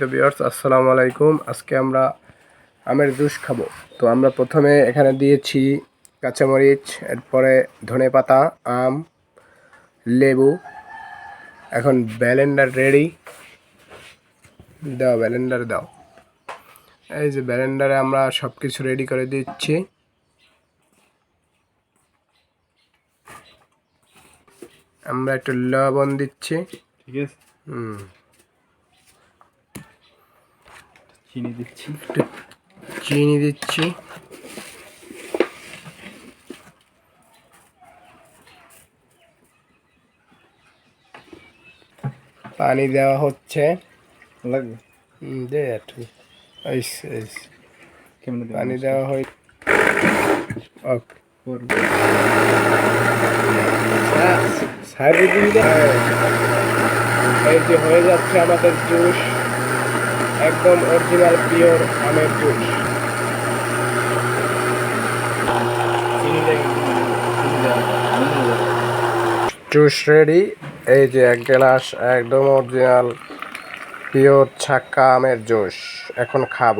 তো বিয়ার্স আসসালামু আলাইকুম। আজকে আমরা আমের জুস খাব। তো আমরা প্রথমে এখানে দিয়েছি কাঁচামরিচ এরপরে ধনে পাতা আম লেবু এখন ব্যালেন্ডার রেডি। দাও ব্যালেন্ডার দাও। এই যে ব্যালেন্ডারে আমরা সব কিছু রেডি করে দিচ্ছি। আমরা একটু লবণ দিচ্ছি। ঠিক আছে। হুম। চিনি দিচ্ছি। একটু চিনি দিচ্ছি। পানি দেওয়া হচ্ছে। লাগবে দে একটু। কেমন পানি দেওয়া হয় ওকে সাইডে দিন এই যে হয়ে যাচ্ছে আমাদের জুস। একদম অরিজিনাল পিওর আমের জুস জুস রেডি এই যে এক গ্লাস একদম অরিজিনাল পিওর ছাক্কা আমের জুস এখন খাব।